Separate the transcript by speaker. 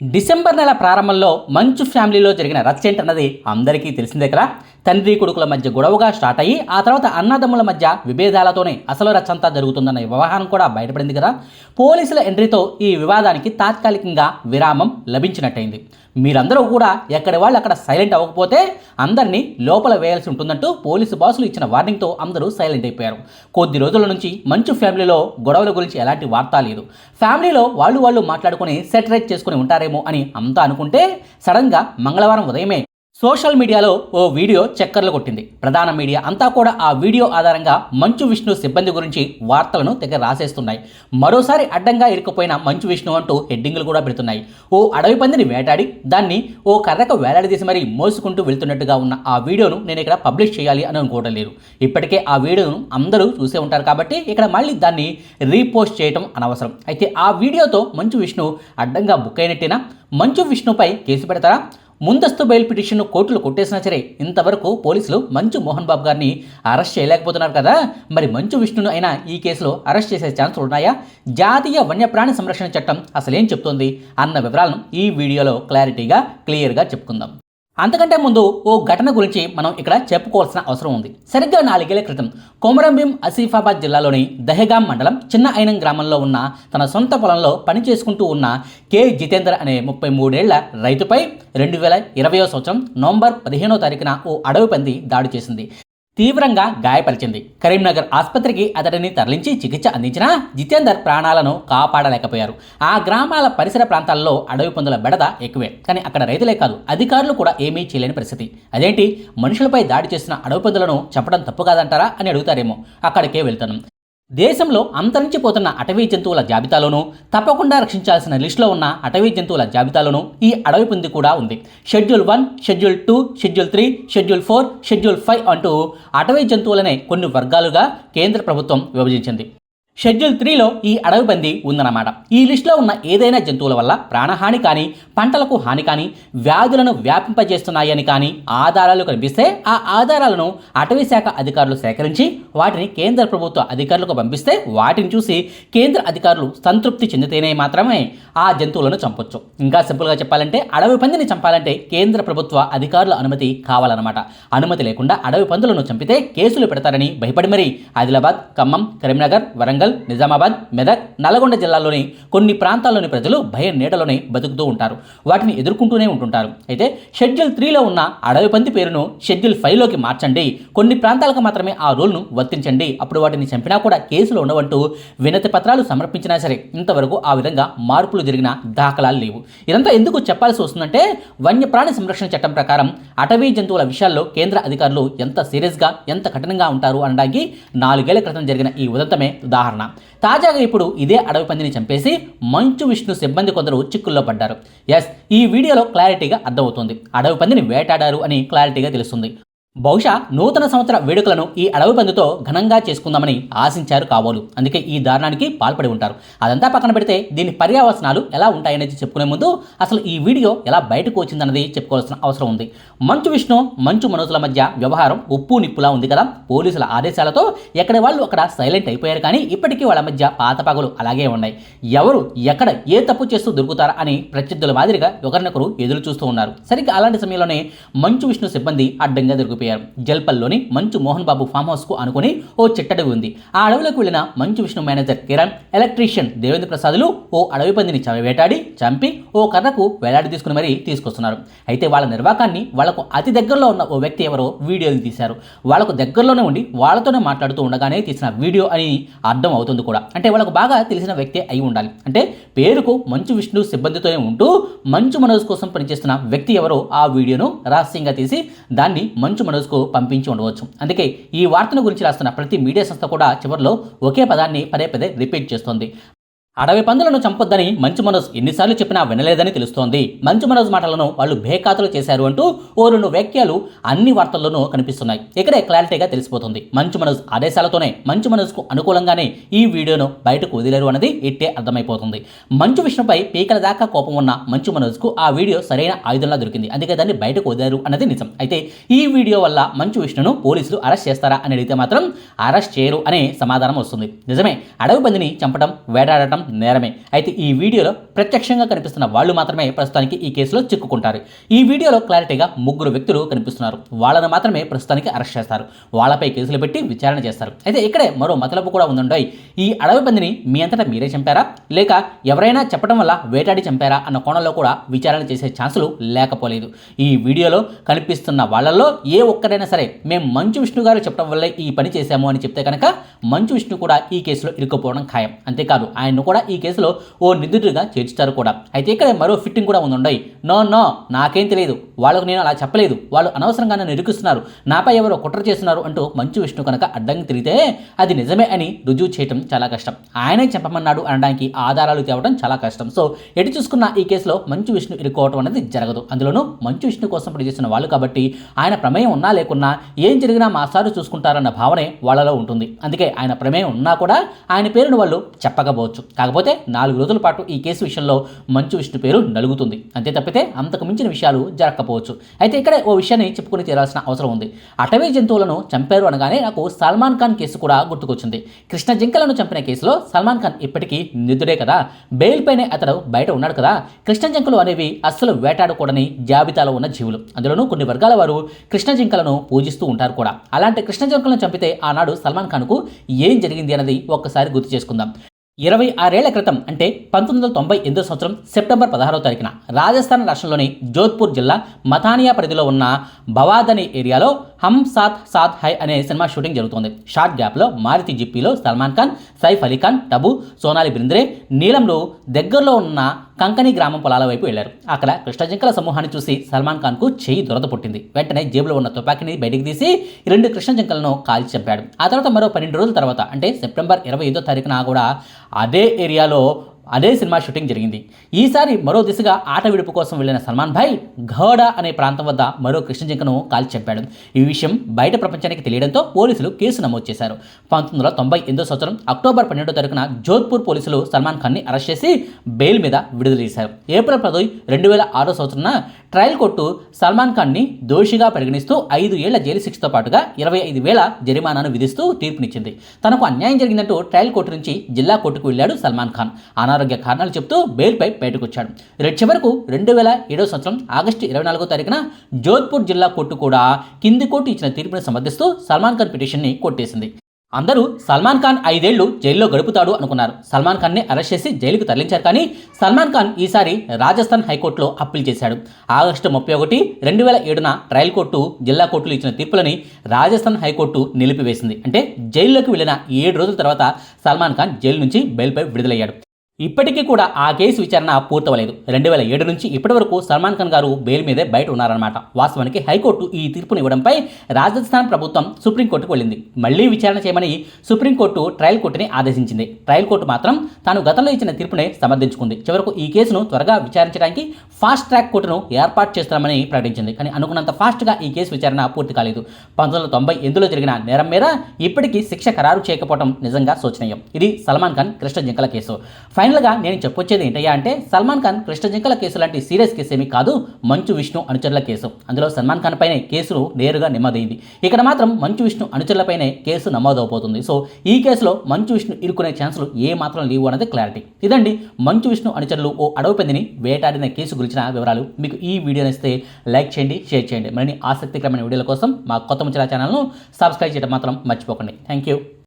Speaker 1: December నెల ప్రారంభంలో మంచు ఫ్యామిలీలో జరిగిన రచ్చ ఏంటన్నది అందరికీ తెలిసిందే కదా. తండ్రి కొడుకుల మధ్య గొడవగా స్టార్ట్ అయ్యి ఆ తర్వాత అన్నదమ్ముల మధ్య విభేదాలతోనే అసలు రచ్చంతా జరుగుతుందన్న వ్యవహారం కూడా బయటపడింది కదా. పోలీసుల ఎంట్రీతో ఈ వివాదానికి తాత్కాలికంగా విరామం లభించినట్టయింది. మీరందరూ కూడా ఎక్కడి వాళ్ళు అక్కడ సైలెంట్ అవ్వకపోతే అందరినీ లోపల వేయాల్సి ఉంటుందంటూ పోలీసు బాసులు ఇచ్చిన వార్నింగ్తో అందరూ సైలెంట్ అయిపోయారు. కొద్ది రోజుల నుంచి మంచు ఫ్యామిలీలో గొడవల గురించి ఎలాంటి వార్త లేదు. ఫ్యామిలీలో వాళ్ళు వాళ్ళు మాట్లాడుకుని సెటరేట్ చేసుకుని ఉంటారేమో అని అంతా అనుకుంటే సడన్గా మంగళవారం ఉదయమే సోషల్ మీడియాలో ఓ వీడియో చక్కర్లు కొట్టింది. ప్రధాన మీడియా అంతా కూడా ఆ వీడియో ఆధారంగా మంచు విష్ణు సిబ్బంది గురించి వార్తలను తెగ రాసేస్తున్నాయి. మరోసారి అడ్డంగా ఇరుక్కుపోయిన మంచు విష్ణు అంటూ హెడ్డింగ్లు కూడా పెడుతున్నాయి. ఓ అడవి పందిని వేటాడి దాన్ని ఓ కర్రకు వేలాడదీసి మరీ మోసుకుంటూ వెళ్తున్నట్టుగా ఉన్న ఆ వీడియోను నేను ఇక్కడ పబ్లిష్ చేయాలి అని అనుకోవడం లేదు. ఇప్పటికే ఆ వీడియోను అందరూ చూసే ఉంటారు కాబట్టి ఇక్కడ మళ్ళీ దాన్ని రీపోస్ట్ చేయటం అనవసరం. అయితే ఆ వీడియోతో మంచు విష్ణు అడ్డంగా బుక్ అయినట్టేనా మంచు విష్ణుపై కేసు పెడతారా? ముందస్తు బెయిల్ పిటిషన్ను కోర్టులు కొట్టేసినా సరే ఇంతవరకు పోలీసులు మంచు మోహన్ బాబు గారిని అరెస్ట్ చేయలేకపోతున్నారు కదా. మరి మంచు విష్ణును అయినా ఈ కేసులో అరెస్ట్ చేసే ఛాన్సులు ఉన్నాయా? జాతీయ వన్యప్రాణి సంరక్షణ చట్టం అసలేం చెప్తోంది? అన్న వివరాలను ఈ వీడియోలో క్లారిటీగా క్లియర్గా చెప్పుకుందాం. అంతకంటే ముందు ఓ ఘటన గురించి మనం ఇక్కడ చెప్పుకోవాల్సిన అవసరం ఉంది. సరిగ్గా నాలుగేళ్ళ క్రితం కొమరంభీం ఆసిఫాబాద్ జిల్లాలోని దహగాం మండలం చిన్న ఐనం గ్రామంలో ఉన్న తన సొంత పొలంలో పని చేసుకుంటూ ఉన్న కె. జితేందర్ అనే ముప్పై మూడేళ్ళ రైతుపై రెండు వేల ఇరవయో సంవత్సరం నవంబర్ పదిహేనో తారీఖున ఓ అడవి పంది దాడి చేసింది. తీవ్రంగా గాయపరిచింది. కరీంనగర్ ఆసుపత్రికి అతడిని తరలించి చికిత్స అందించినా జితేందర్ ప్రాణాలను కాపాడలేకపోయారు. ఆ గ్రామాల పరిసర ప్రాంతాల్లో అడవి పందుల బెడద ఎక్కువే. కానీ అక్కడ రైతులే కాదు అధికారులు కూడా ఏమీ చేయలేని పరిస్థితి. అదేంటి? మనుషులపై దాడి చేసిన అడవి పందులను చంపడం తప్పు కాదంటారా అని అడుగుతారేమో. అక్కడికే వెళ్తాను దేశంలో అంతరించిపోతున్న అటవీ జంతువుల జాబితాలోనూ తప్పకుండా రక్షించాల్సిన లిస్టులో ఉన్న అటవీ జంతువుల జాబితాలోనూ ఈ అడవి పంది కూడా ఉంది. Schedule one schedule two schedule three schedule four schedule five అంటూ అటవీ జంతువులనే కొన్ని వర్గాలుగా కేంద్ర ప్రభుత్వం విభజించింది. షెడ్యూల్ త్రీలో ఈ అడవి పంది ఉందన్నమాట. ఈ లిస్టులో ఉన్న ఏదైనా జంతువుల వల్ల ప్రాణహాని కానీ పంటలకు హాని కానీ వ్యాధులను వ్యాపింపజేస్తున్నాయని కానీ ఆధారాలు కనిపిస్తే ఆ ఆధారాలను అటవీ శాఖ అధికారులు సేకరించి వాటిని కేంద్ర ప్రభుత్వ అధికారులకు పంపిస్తే వాటిని చూసి కేంద్ర అధికారులు సంతృప్తి చెందితేనే మాత్రమే ఆ జంతువులను చంపొచ్చు. ఇంకా సింపుల్గా చెప్పాలంటే అడవి పందిని చంపాలంటే కేంద్ర ప్రభుత్వ అధికారుల అనుమతి కావాలన్నమాట. అనుమతి లేకుండా అడవి పందులను చంపితే కేసులు పెడతారని భయపడి మరీ ఆదిలాబాద్ ఖమ్మం కరీంనగర్ వరంగల్ నిజామాబాద్ మెదక్ నల్గొండ జిల్లాల్లోని కొన్ని ప్రాంతాల్లోని ప్రజలు భయం నీడలోనే బతుకుతూ ఉంటారు. వాటిని ఎదుర్కొంటూనే ఉంటుంటారు. అయితే షెడ్యూల్ త్రీలో ఉన్న అడవి పంది పేరును షెడ్యూల్ ఫైవ్లోకి మార్చండి. కొన్ని ప్రాంతాలకు మాత్రమే ఆ రూల్ను వర్తించండి. అప్పుడు వాటిని చంపినా కూడా కేసులు ఉండవంటూ వినతి పత్రాలు సమర్పించినా సరే ఇంతవరకు ఆ విధంగా మార్పులు జరిగిన దాఖలాలు లేవు. ఇదంతా ఎందుకు చెప్పాల్సి వస్తుందంటే వన్యప్రాణి సంరక్షణ చట్టం ప్రకారం అటవీ జంతువుల విషయాల్లో కేంద్ర అధికారులు ఎంత సీరియస్గా ఎంత కఠినంగా ఉంటారు అనడానికి నాలుగేళ్ళ క్రితం జరిగిన ఈ ఉదంతమే ఉదాహరణ. తాజాగా ఇప్పుడు ఇదే అడవి పందిని చంపేసి మంచు విష్ణు సిబ్బంది కొందరు చిక్కుల్లో పడ్డారు. ఎస్ ఈ వీడియోలో క్లారిటీగా అర్థమవుతుంది. అడవి పందిని వేటాడారు అని క్లారిటీగా తెలుస్తుంది. బహుశా నూతన సంవత్సర వేడుకలను ఈ అడవి పందుతో ఘనంగా చేసుకుందామని ఆశించారు కాబోలు. అందుకే ఈ దారుణానికి పాల్పడి ఉంటారు. అదంతా పక్కన పెడితే దీని పర్యావసనాలు ఎలా ఉంటాయనేది చెప్పుకునే ముందు అసలు ఈ వీడియో ఎలా బయటకు వచ్చిందన్నది చెప్పుకోవాల్సిన అవసరం ఉంది. మంచు విష్ణు మంచు మనోజుల మధ్య వ్యవహారం ఉప్పు నిప్పులా ఉంది కదా. పోలీసుల ఆదేశాలతో ఎక్కడ వాళ్ళు అక్కడ సైలెంట్ అయిపోయారు కానీ ఇప్పటికీ వాళ్ళ మధ్య పాత పగలు అలాగే ఉన్నాయి. ఎవరు ఎక్కడ ఏ తప్పు చేస్తూ దొరుకుతారా అని ప్రత్యర్థుల మాదిరిగా ఒకరినొకరు ఎదురు చూస్తూ ఉన్నారు. సరిగ్గా అలాంటి సమయంలోనే మంచు విష్ణు సిబ్బంది అడ్డంగా దొరికిపోయారు జల్పల్లోని మంచు మోహన్ బాబు ఫామ్ హౌస్కు అనుకుని ఓ చెట్టడవి ఉంది. ఆ అడవిలోకి వెళ్ళిన మంచు విష్ణు మేనేజర్ కిరణ్ ఎలక్ట్రీషియన్ దేవేంద్ర ప్రసాద్లు ఓ అడవి పందిని చ- వేటాడి చంపి ఓ కర్రకు వేలాడి తీసుకుని మరీ తీసుకొస్తున్నారు. అయితే వాళ్ళ నిర్వాకాన్ని వాళ్ళకు అతి దగ్గరలో ఉన్న ఓ వ్యక్తి ఎవరో వీడియోలు తీశారు. వాళ్ళకు దగ్గరలోనే ఉండి వాళ్ళతోనే మాట్లాడుతూ ఉండగానే తీసిన వీడియో అని అర్థం అవుతుంది కూడా. అంటే వాళ్ళకు బాగా తెలిసిన వ్యక్తి అయి ఉండాలి. అంటే పేరుకు మంచు విష్ణు సిబ్బందితోనే ఉంటూ మంచు మనోజ్ కోసం పనిచేస్తున్న వ్యక్తి ఎవరో ఆ వీడియోను రహస్యంగా తీసి దాన్ని మంచు మనోజ్కు పంపించి ఉండవచ్చు. అందుకే ఈ వార్తను గురించి రాస్తున్న ప్రతి మీడియా సంస్థ కూడా చివరిలో ఒకే పదాన్ని పదే పదే రిపీట్ చేస్తోంది. అడవి పందులను చంపొద్దని మంచు మనోజ్ ఎన్నిసార్లు చెప్పినా వినలేదని తెలుస్తోంది. మంచు మనోజ్ మాటలను వాళ్ళు బేఖాతలు చేశారు అంటూ ఓ రెండు వ్యాఖ్యలు అన్ని వార్తల్లోనూ కనిపిస్తున్నాయి. ఇక్కడే క్లారిటీగా తెలిసిపోతుంది. మంచు మనోజ్ ఆదేశాలతోనే మంచు మనోజ్కు అనుకూలంగానే ఈ వీడియోను బయటకు వదిలేరు అన్నది ఇట్టే అర్థమైపోతుంది. మంచు విష్ణుపై పీకల దాకా కోపం ఉన్న మంచు మనోజ్కు ఆ వీడియో సరైన ఆయుధంలా దొరికింది. అందుకే దాన్ని బయటకు వదిలేరు అన్నది నిజం. అయితే ఈ వీడియో వల్ల మంచు విష్ణును పోలీసులు అరెస్ట్ చేస్తారా అని అడిగితే మాత్రం అరెస్ట్ చేయరు అనే సమాధానం వస్తుంది. నిజమే అడవి పందిని చంపడం వేటాడటం నేరమే. అయితే ఈ వీడియోలో ప్రత్యక్షంగా కనిపిస్తున్న వాళ్ళు మాత్రమే ప్రస్తుతానికి ఈ కేసులో చిక్కుకుంటారు. ఈ వీడియోలో క్లారిటీగా ముగ్గురు వ్యక్తులు కనిపిస్తున్నారు. వాళ్ళను మాత్రమే ప్రస్తుతానికి అరెస్ట్ చేస్తారు. వాళ్ళపై కేసులు పెట్టి విచారణ చేస్తారు. అయితే ఇక్కడే మరో మతలపు కూడా ఉందండోయ్. ఈ అడవి పందిని మీ అంతటా మీరే చంపారా? లేక ఎవరైనా చెప్పడం వల్ల వేటాడి చంపారా? అన్న కోణంలో కూడా విచారణ చేసే ఛాన్సులు లేకపోలేదు. ఈ వీడియోలో కనిపిస్తున్న వాళ్ళల్లో ఏ ఒక్కరైనా సరే మేము మంచు విష్ణు గారు చెప్పడం వల్లే ఈ పని చేశాము అని చెప్తే కనుక మంచు విష్ణు కూడా ఈ కేసులో ఇరుక్కుపోవడం ఖాయం. అంతేకాదు ఆయన్ను కూడా ఈ కేసులో ఓ నిందితుడిగా చేర్చుతారు కూడా. అయితే ఇక్కడ మరో ఫిట్టింగ్ కూడా ఉందండి నో నో నాకేం తెలియదు. వాళ్ళకు నేను అలా చెప్పలేదు. వాళ్ళు అనవసరంగా నన్ను ఇరుకిస్తున్నారు నాపై ఎవరో కుట్ర చేస్తున్నారు అంటూ మంచు విష్ణు కనుక అడ్డంకి తిరిగితే అది నిజమే అని రుజువు చేయటం చాలా కష్టం. ఆయనే చెప్పమన్నాడు అనడానికి ఆధారాలు తేవడం చాలా కష్టం. సో ఎటు చూసుకున్న ఈ కేసులో మంచు విష్ణు ఇరుక్కోవడం అనేది జరగదు. అందులోనూ మంచు విష్ణు కోసం పనిచేసిన వాళ్ళు కాబట్టి ఆయన ప్రమేయం ఉన్నా లేకున్నా ఏం జరిగినా మా సారు చూసుకుంటారన్న భావనే వాళ్ళలో ఉంటుంది. అందుకే ఆయన ప్రమేయం ఉన్నా కూడా ఆయన పేరును వాళ్ళు చెప్పకపోవచ్చు. కాకపోతే నాలుగు రోజుల పాటు ఈ కేసు విషయంలో మంచు విష్ణు పేరు నలుగుతుంది. అంతే తప్పితే అంతకు మించిన విషయాలు జరగకపోవచ్చు. అయితే ఇక్కడే ఓ విషయాన్ని చెప్పుకుని తీరాల్సిన అవసరం ఉంది. అటవీ జంతువులను చంపారు అనగానే నాకు సల్మాన్ ఖాన్ కేసు కూడా గుర్తుకొచ్చింది. కృష్ణ జింకలను చంపిన కేసులో సల్మాన్ ఖాన్ ఇప్పటికీ నిందుడే కదా. బెయిల్ పైనే అతడు బయట ఉన్నాడు కదా. కృష్ణ జింకలు అనేవి అస్సలు వేటాడకూడని జాబితాలో ఉన్న జీవులు. అందులోనూ కొన్ని వర్గాల వారు కృష్ణ జింకలను పూజిస్తూ ఉంటారు కూడా. అలాంటి కృష్ణ జింకలను చంపితే ఆనాడు సల్మాన్ ఖాన్కు ఏం జరిగింది అన్నది ఒక్కసారి గుర్తు చేసుకుందాం. ఇరవై ఆరేళ్ళ క్రితం అంటే పంతొమ్మిది వందల తొంభై ఎనిమిదో సంవత్సరం సెప్టెంబర్ పదహారో తారీఖున రాజస్థాన్ రాష్ట్రంలోని జోధ్పూర్ జిల్లా మథానియా పరిధిలో ఉన్న భవాదని ఏరియాలో హమ్ సాత్ సాత్ హై అనే సినిమా షూటింగ్ జరుగుతోంది. షార్ట్ గ్యాప్లో మారుతి జిప్పీలో సల్మాన్ ఖాన్ సైఫ్ అలీ ఖాన్ టబు సోనాలి బింద్రే నీలంలో దగ్గరలో ఉన్న కంకని గ్రామం పొలాల వైపు వెళ్ళారు. అక్కడ కృష్ణజింకల సమూహాన్ని చూసి సల్మాన్ ఖాన్కు చేయి దురద పుట్టింది. వెంటనే జేబులో ఉన్న తుపాకీని బయటికి తీసి రెండు కృష్ణ జింకలను కాల్చి చంపాడు. ఆ తర్వాత మరో పన్నెండు రోజుల తర్వాత అంటే సెప్టెంబర్ ఇరవై ఐదో తారీఖున కూడా అదే ఏరియాలో అదే సినిమా షూటింగ్ జరిగింది. ఈసారి మరో దిశగా ఆట విడుపు కోసం వెళ్ళిన సల్మాన్ భాయ్ ఘోడా అనే ప్రాంతం వద్ద మరో కృష్ణజింకను కాల్చి చంపాడు. ఈ విషయం బయట ప్రపంచానికి తెలియడంతో పోలీసులు కేసు నమోదు చేశారు. పంతొమ్మిది వందల తొంభై ఎనిమిదో సంవత్సరం అక్టోబర్ పన్నెండో తారీఖున జోధ్పూర్ పోలీసులు సల్మాన్ ఖాన్ని అరెస్ట్ చేసి బెయిల్ మీద విడుదల చేశారు. ఏప్రిల్ పదవి రెండు వేల ఆరో సంవత్సరం ట్రయల్ కోర్టు సల్మాన్ ఖాన్ని దోషిగా పరిగణిస్తూ ఐదు ఏళ్ళ జైలు శిక్షతో పాటుగా ఇరవై ఐదు వేల జరిమానాను విధిస్తూ తీర్పునిచ్చింది. తనకు అన్యాయం జరిగిందంటూ ట్రయల్ కోర్టు నుంచి జిల్లా కోర్టుకు వెళ్ళాడు సల్మాన్ ఖాన్. అనారోగ్య కారణాలు చెప్తూ బెయిల్పై బయటకు వచ్చాడు చివరకు రెండు వేల ఏడవ సంవత్సరం ఆగస్టు ఇరవై నాలుగో తారీఖున జోధ్పూర్ జిల్లా కోర్టు కూడా కింది కోర్టు ఇచ్చిన తీర్పును సమర్థిస్తూ సల్మాన్ ఖాన్ పిటిషన్ని కొట్టేసింది. అందరూ సల్మాన్ ఖాన్ ఐదేళ్ళు జైల్లో గడుపుతాడు అనుకున్నారు. సల్మాన్ ఖాన్ని అరెస్ట్ చేసి జైలుకు తరలించారు కానీ సల్మాన్ ఖాన్ ఈసారి రాజస్థాన్ హైకోర్టులో అప్పీల్ చేశాడు. ఆగస్టు ముప్పై ఒకటి రెండు వేల ఏడున ట్రయల్ కోర్టు జిల్లా కోర్టులు ఇచ్చిన తీర్పులని రాజస్థాన్ హైకోర్టు నిలిపివేసింది. అంటే జైల్లోకి వెళ్ళిన ఏడు రోజుల తర్వాత సల్మాన్ ఖాన్ జైలు నుంచి బెయిల్పై విడుదలయ్యాడు. ఇప్పటికీ కూడా ఆ కేసు విచారణ పూర్తవలేదు. రెండు వేల ఏడు నుంచి ఇప్పటి వరకు సల్మాన్ ఖాన్ గారు బెయిల్ మీదే బయట ఉన్నారన్నమాట. వాస్తవానికి హైకోర్టు ఈ తీర్పును ఇవ్వడంపై రాజస్థాన్ ప్రభుత్వం సుప్రీంకోర్టుకు వెళ్ళింది. మళ్ళీ విచారణ చేయమని సుప్రీంకోర్టు ట్రయల్ కోర్టుని ఆదేశించింది. ట్రయల్ కోర్టు మాత్రం తాను గతంలో ఇచ్చిన తీర్పునే సమర్థించుకుంది. చివరకు ఈ కేసును త్వరగా విచారించడానికి ఫాస్ట్ ట్రాక్ కోర్టును ఏర్పాటు చేస్తామని ప్రకటించింది. కానీ అనుకున్నంత ఫాస్ట్గా ఈ కేసు విచారణ పూర్తి కాలేదు. పంతొమ్మిది వందల తొంభై ఎనిమిదిలో జరిగిన నేరం మీద ఇప్పటికీ శిక్ష ఖరారు చేయకపోవడం నిజంగా శోచనీయం. ఇది సల్మాన్ ఖాన్ కృష్ణ జింకల కేసు. ఫైనల్గా నేను చెప్పొచ్చేది ఏంటయ్యా అంటే సల్మాన్ ఖాన్ కృష్ణజింకల కేసు లాంటి సీరియస్ కేసు ఏమీ కాదు మంచు విష్ణు అనుచరుల కేసు. అందులో సల్మాన్ ఖాన్ పైనే కేసులు నేరుగా నమోదైంది ఇక్కడ మాత్రం మంచు విష్ణు అనుచరులపైనే కేసు నమోదవబోతుంది సో ఈ కేసులో మంచు విష్ణు ఇరుకునే ఛాన్సులు ఏ మాత్రం లేవు అన్నది క్లారిటీ. ఇదండి మంచు విష్ణు అనుచరులు ఓ అడవి పందిని వేటాడిన కేసు గురించిన వివరాలు. మీకు ఈ వీడియోని ఇస్తే లైక్ చేయండి షేర్ చేయండి. మరిన్ని ఆసక్తికరమైన వీడియోల కోసం మా కొత్త ముచ్చల ఛానల్ను సబ్స్క్రైబ్ చేయడం మాత్రం మర్చిపోకండి. Thank you.